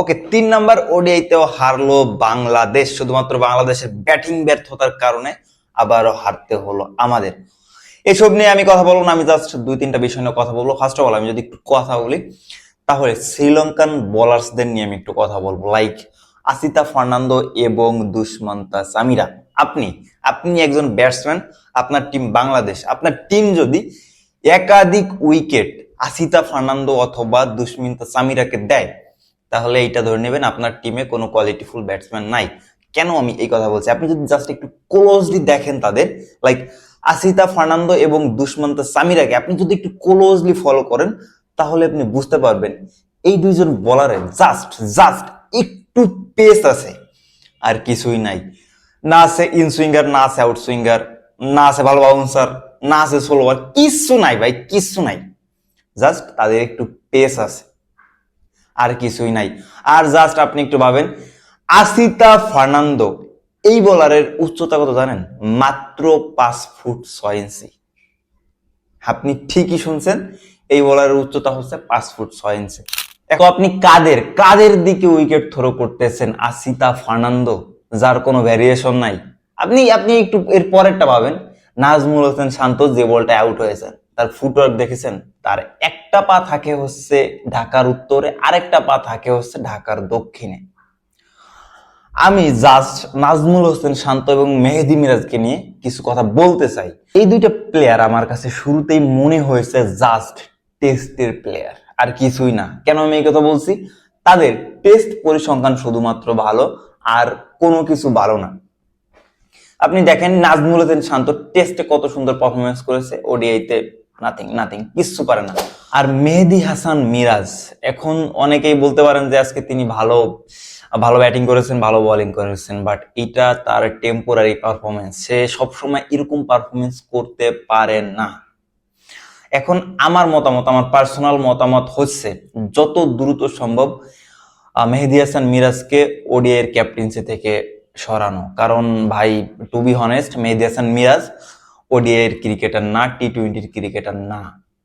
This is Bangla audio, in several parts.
ওকে, তিন নাম্বার ওডিআইতেও হারলো বাংলাদেশ, শুধুমাত্র বাংলাদেশের ব্যাটিং ব্যর্থতার কারণে আবারও হারতে হলো আমাদের। এসব নিয়ে আমি কথা বলব না, আমি জাস্ট দুই তিনটা বিষয় নিয়ে কথা বলব। ফার্স্ট অফ অল আমি যদি একটু কথা বলি, তাহলে শ্রীলঙ্কান বোলার্সদের নিয়ে আমি একটু কথা বলব। লাইক আসিতা ফার্নান্দো এবং দুষ্মন্তা সামিরা আপনি আপনি একজন ব্যাটসম্যান আপনার টিম বাংলাদেশ। আপনার টিম যদি একাধিক উইকেট আসিতা ফার্নান্দো অথবা দুষ্মিন্তা সামিরাকে দেয় তাহলে এইটা ধরে নেবেন আপনার টিমে কোনো কোয়ালিটিফুল ব্যাটসম্যান নাই। কেন আমি এই কথা বলছি? আপনি যদি জাস্ট একটু ক্লোজলি দেখেন তাদের লাইক আসিতা ফার্নান্দো এবং দুষ্মন্ত সামিরাকে আপনি যদি একটু ক্লোজলি ফলো করেন, তাহলে আপনি বুঝতে পারবেন এই দুইজন বলারে জাস্ট জাস্ট একটু পেস আছে, আর কিছুই নাই। না আছে ইন সুইঙ্গার না আছে আউট সুইঙ্গার না আছে ভালো বাউন্সার না আছে সোলোয়ার কিচ্ছু নাই ভাই কিচ্ছু নাই। জাস্ট তাদের একটু পেস আছে। আর কিছুই নাই। আর জাস্ট আপনি একটু ভাবেন, আসিতা ফার্নান্দো, এই বোলারের উচ্চতা কত জানেন? মাত্র পাঁচ ফুট ছয় ইঞ্চি। আপনি ঠিকই শুনছেন, এই বোলারের উচ্চতা হচ্ছে পাঁচ ফুট ছয় ইঞ্চি। এখন আপনি কাদের কাদের দিকে উইকেট থ্রো করতেছেন আসিতা ফার্নান্দো, যার কোনো ভ্যারিয়েশন নাই। আপনি আপনি একটু এর পরেরটা পাবেন নাজমুল হোসেন শান্ত যে বলটা আউট হয়েছেন তার ফুটওয়ার্ক দেখেছেন? তার একটা পা থাকে হচ্ছে ঢাকার উত্তরে, আরেকটা পা থাকে হচ্ছে ঢাকার দক্ষিণে। আমি জাস্ট নাজমুল হোসেন শান্ত এবং মেহেদি মিরাজকে নিয়ে কিছু কথা বলতে চাই। এই দুইটা প্লেয়ার আমার কাছে শুরুতেই মনে হয়েছে জাস্ট টেস্টের প্লেয়ার আর কিছুই না। কেন আমি এই কথা বলছি? তাদের টেস্ট পরিসংখ্যান শুধুমাত্র ভালো, আর কোনো কিছু ভালো না। আপনি দেখেন নাজমুল হোসেন শান্ত টেস্টে কত সুন্দর পারফরমেন্স করেছে ওডিআইতে নাথিং নাথিং কিচ্ছু পারে না। আর মেহেদি হাসান মিরাজ, এখন অনেকেই বলতে পারেন যে আজকে তিনি ভালো ভালো ব্যাটিং করেছেন, ভালো বোলিং করেছেন বাট এটা তার টেম্পোরারি পারফরমেন্স সে সবসময় এরকম পারফরমেন্স করতে পারে না। এখন আমার মতামত, আমার পার্সোনাল মতামত হচ্ছে, যত দ্রুত সম্ভব মেহেদি হাসান মিরাজকে ওডিআইয়ের ক্যাপ্টেন্সি থেকে সরানো। কারণ ভাই to be honest Mehedi Hasan Miraz ওডিআইয়ের cricketer না টি টোয়েন্টির ক্রিকেটার না।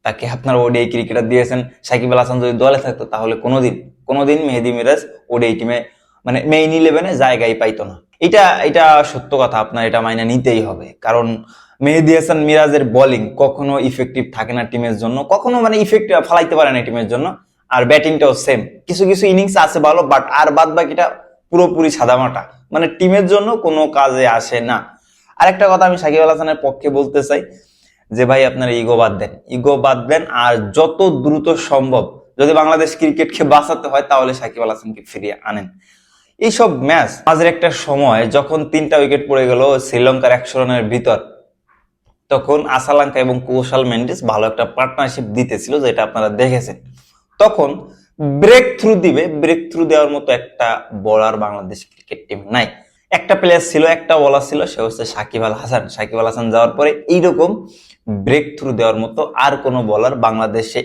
তাকে আপনার ওডিআই ক্রিকেটার দিয়েছেন। সাকিব আল হাসান যদি দলে থাকতো, তাহলে কোনোদিন কোনোদিন মেহেদি মিরাজ ওডিআই টিমে মানে মেইন ইলেভেনে জায়গায় পাইতো না। এটা এটা সত্য কথা, আপনার এটা মাইনে নিতেই হবে। কারণ মেহেদি হাসান মিরাজের বোলিং কখনো ইফেক্টিভ থাকে না টিমের জন্য, কখনো মানে ইফেক্টিভ ফালাইতে পারে না টিমের জন্য। আর ব্যাটিংটাও সেম কিছু কিছু ইনিংস আছে ভালো বাট আর বাদ বাকিটা পুরোপুরি সাদামাটা। মানে টিমের জন্য কোনো কাজে আসে না। আরেকটা কথা আমি সাকিব আল হাসানের পক্ষে বলতে চাই যে, ভাই, আপনারা ইগো বাদ দেন। ইগো বাদ দেন আর যত দ্রুত সম্ভব যদি বাংলাদেশ ক্রিকেটকে বাঁচাতে হয়, তাহলে সাকিব আল হাসানকে ফিরিয়ে আনেন। এইসব ম্যাচ মাঝের একটা সময় যখন তিনটা উইকেট পড়ে গেল শ্রীলঙ্কার একশো রানের ভিতর, তখন আসালাঙ্কা এবং কৌশল মেন্ডিস ভালো একটা পার্টনারশিপ দিতেছিল, যেটা আপনারা দেখেছেন। তখন ব্রেক থ্রু দিবে ব্রেক থ্রু দেওয়ার মতো একটা বলার বাংলাদেশ ক্রিকেট টিম নাই। একটা প্লেয়ার ছিল, একটা বলার ছিল, সে হচ্ছে সাকিব আল হাসান। সাকিব আল হাসান যাওয়ার পরে এইরকম ব্রেক থ্রু দেওয়ার মতো আর কোনো বলার বাংলাদেশে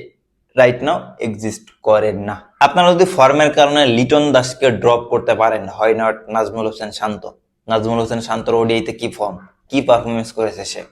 রাইট নাও এক্সিস্ট করেন না। আপনারা যদি ফর্মের কারণে লিটন দাসকে ড্রপ করতে পারেন, হয় নট নাজমুল হোসেন শান্ত। নাজমুল হোসেন শান্তর ওডিআইতে কি ফর্ম কি পারফরমেন্স করেছে সে?